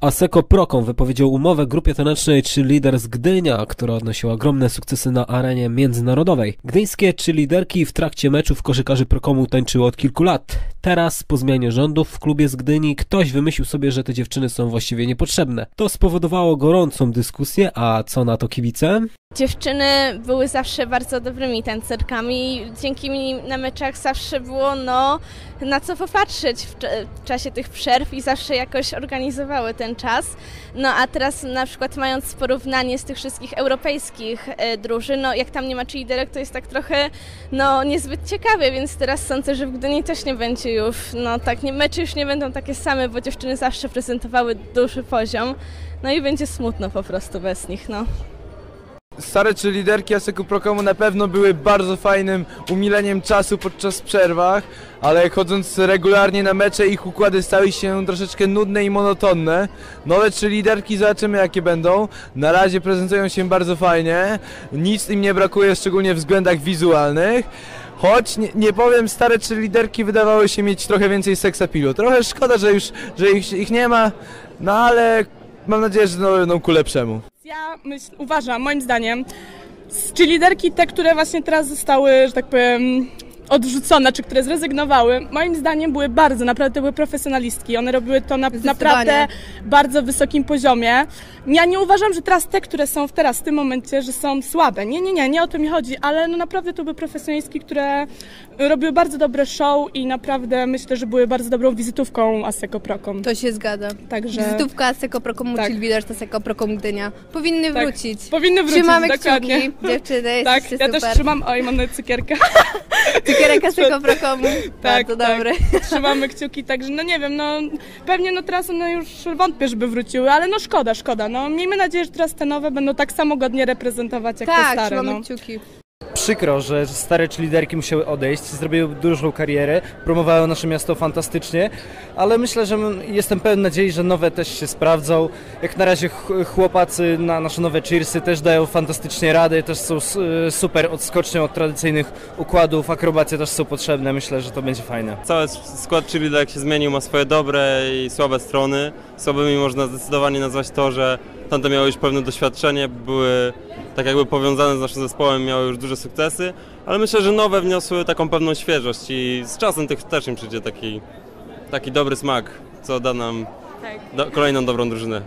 Aseko Prokom wypowiedział umowę grupie tanecznej Cheerleader z Gdynia, która odnosiła ogromne sukcesy na arenie międzynarodowej. Gdyńskie cheerleaderki w trakcie meczów koszykarzy Prokomu tańczyły od kilku lat. Teraz, po zmianie rządów w klubie z Gdyni, ktoś wymyślił sobie, że te dziewczyny są właściwie niepotrzebne. To spowodowało gorącą dyskusję, a co na to kibice? Dziewczyny były zawsze bardzo dobrymi tancerkami. Dzięki nim na meczach zawsze było no, na co popatrzeć w, w, czasie tych przerw i zawsze jakoś organizowały ten czas. No a teraz na przykład mając porównanie z tych wszystkich europejskich e, drużyn, no jak tam nie ma liderek, to jest tak trochę no niezbyt ciekawie, więc teraz sądzę, że w Gdyni też nie będzie już, no tak, nie, mecze już nie będą takie same, bo dziewczyny zawsze prezentowały duży poziom. No i będzie smutno po prostu bez nich, no. Stare czy liderki Aseku Prokomu na pewno były bardzo fajnym umileniem czasu podczas przerwach, ale chodząc regularnie na mecze ich układy stały się troszeczkę nudne i monotonne. Nowe czy liderki zobaczymy jakie będą. Na razie prezentują się bardzo fajnie, nic im nie brakuje szczególnie w względach wizualnych. Choć nie, nie powiem, stare czy liderki wydawały się mieć trochę więcej seksapilu. Trochę szkoda, że już że ich, ich nie ma, no ale mam nadzieję, że będą ku lepszemu. Ja myśl, uważam, moim zdaniem, czy liderki te, które właśnie teraz zostały, że tak powiem, odrzucone, czy które zrezygnowały, moim zdaniem były bardzo, naprawdę były profesjonalistki. One robiły to na naprawdę bardzo wysokim poziomie. Ja nie uważam, że teraz te, które są w teraz, w tym momencie, że są słabe. Nie, nie, nie, nie o to mi chodzi, ale no naprawdę to były profesjonalistki, które robiły bardzo dobre show i naprawdę myślę, że były bardzo dobrą wizytówką Aseko Prokom. To się zgadza. Także... Wizytówka Aseko Prokomu, Tak. czyli widać Aseko Prokom Gdynia. Powinny Tak. wrócić. Powinny wrócić, Trzymamy dokładnie. kciuki, dziewczyny, Tak, ja też super. trzymam, oj, mam nawet cukierka. Cukierek Aseko Prokomu, Tak, bardzo tak. dobry. Trzymamy kciuki, także no nie wiem, no pewnie no teraz one już wątpię, żeby wróciły, ale no szkoda, szkoda. No miejmy nadzieję, że teraz te nowe będą tak samo godnie reprezentować jak te Tak, stare. trzymamy No. kciuki. Przykro, że stare liderki musiały odejść, zrobiły dużą karierę, promowały nasze miasto fantastycznie, ale myślę, że jestem pełen nadziei, że nowe też się sprawdzą. Jak na razie ch- chłopacy na nasze nowe cheersy też dają fantastycznie rady, też są y, super odskocznią od tradycyjnych układów, akrobacje też są potrzebne, myślę, że to będzie fajne. Cały skład cheerleaderek się zmienił, ma swoje dobre i słabe strony. Słabymi można zdecydowanie nazwać to, że tamte miały już pewne doświadczenie, były tak jakby powiązane z naszym zespołem, miały już duże sukcesy, ale myślę, że nowe wniosły taką pewną świeżość i z czasem tych też im przyjdzie taki, taki dobry smak, co da nam do, kolejną dobrą drużynę.